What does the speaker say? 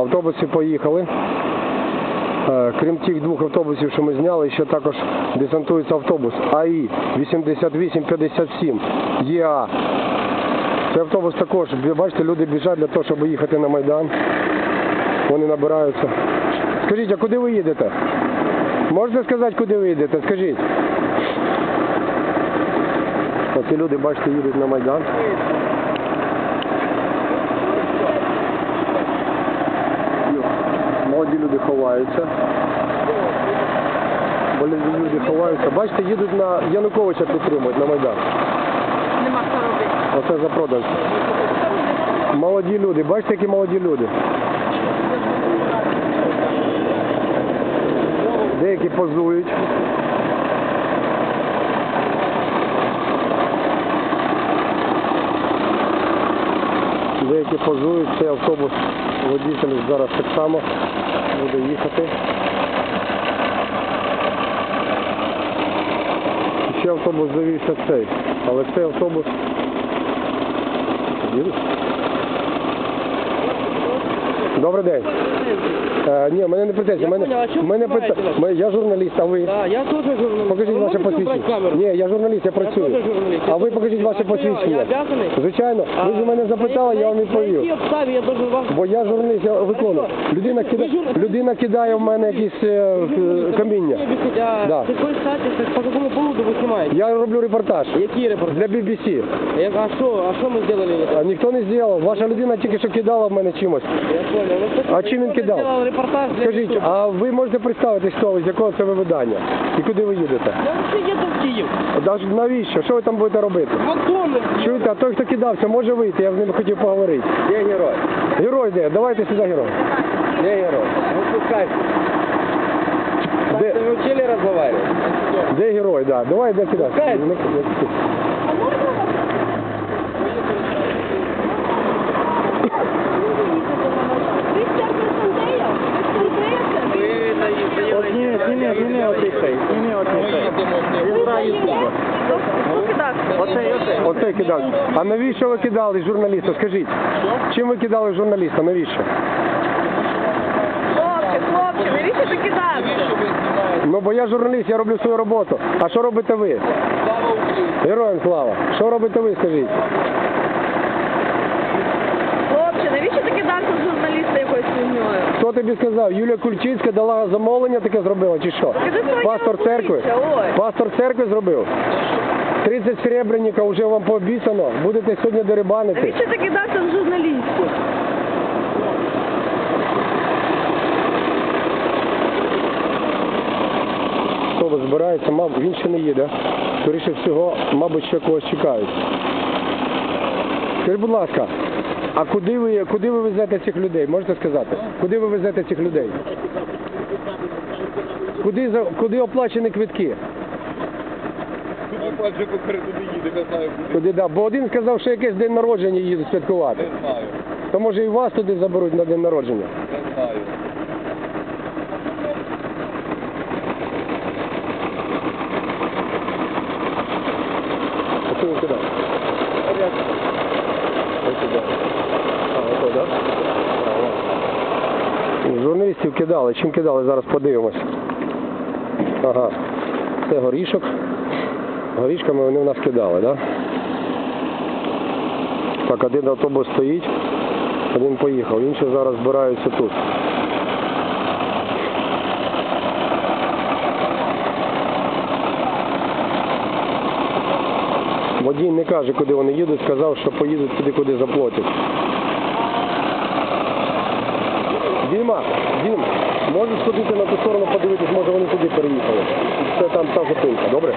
Автобуси поїхали. Е, Крім тих двох автобусів, що ми зняли, ще також десантується автобус АІ 8857 ЄА. Цей автобус також, бачите, люди біжать для того, щоб їхати на Майдан. Вони набираються. Скажіть, а куди ви їдете? Можете сказати, куди ви їдете? Скажіть. Оці люди, бачите, їдуть на Майдан. Молоді люди ховаються. Молоді люди ховаються. Бачите, їдуть на Януковича підтримують на Майдан. Нема що робити. Оце запроданці. Молоді люди, бачите, які молоді люди. Деякі позують. Деякі позують, цей автобус водитель зараз так само буде їхати. Ще автобус завівся цей, але цей автобус Їдуть? Добрий день. Е, ні, мене не питайте. Я Мене, понял, а чому мене ви знімаєте пита... нас? Ми- Я журналіст, а ви? Да, я теж журналіст. Покажіть Ви ваше можете брати посвідчення. камеру? Ні, я журналіст, я працюю. теж журналіст, А я ви теж покажіть ваше журналіст. А що, посвідчення. я обязаний? Звичайно, ви ж у мене запитали, я вам На якій відповів. обставі я должен вам... Бо я журналіст, я виконую. Людина, кида... Людина кидає в мене якісь е, е, каміння. Мне объясните, а Да. с какой стати, с- по какому поводу вы снимаете? Я роблю репортаж Какие репортажи? для BBC. Я- А что, а что мы сделали? А ніхто не зробив. Ваша людина тільки що кидала в мене чимось. Я понял. Ну. А чим він кидав? Скажіть, а ви можете представитись, хто ви, з якого це ви видання? І куди ви їдете? Я вообще еду в. Даже навіщо? Що ви там будете робити? Макдональдс. Чуєте, а той, хто кидався, може вийти, я з ним хотів поговорити. Где герой? Герой де? Давайте сюди герой. Где герой? Ну, пускай. Де, Вы учили разговаривать? де герой, да. Давай, де сюди. Пускай. Ну, ну, От ні, ні, ні, Я знаю ютуба. Оцей, оцей. Оце кидав. А навіщо ви кидали журналіста? Скажіть. Чим ви кидали журналіста? Навіщо? Хлопці, хлопці, навіщо ти кидати? Ну бо я журналіст, я роблю свою роботу. А що робите ви? Героям слава. Що робите ви, скажіть? Хлопці, навіщо ти кидався в журналіста якоюсь фігньою? Хто тобі сказав? Юлія Кульчицька дала замовлення таке зробила чи що? Пастор церкви? Пастор церкви зробив? 30 серебряників вже вам пообіцяно. Будете сьогодні дерибанити. Навіщо ти кидався в журналістку? Хто збирається, мабуть, він ще не їде. Скоріше всього, мабуть, ще когось чекають. Скажіть, будь ласка, а куди ви, куди ви везете цих людей? Можете сказати? Куди ви везете цих людей? Куди, за- куди оплачені квитки? Адже попереду їде, не знаю, куди. Да. Бо один сказав, що якесь день народження їдуть святкувати. Не знаю, То може і вас туди заберуть на день народження. не знаю. А що він кидав? Ось сюди. А, ото, да? Журналістів кидали. Чим кидали, зараз подивимось. Ага. Це горішок. Горішками вони в нас кидали? Да? Так, один автобус стоїть, один поїхав, інші зараз збираються тут. Водій не каже, куди вони їдуть, сказав, що поїдуть туди, куди заплатять. Діма, Дім, можеш ходити на ту сторону подивитись, може вони туди переїхали. Це там та зупинка, добре?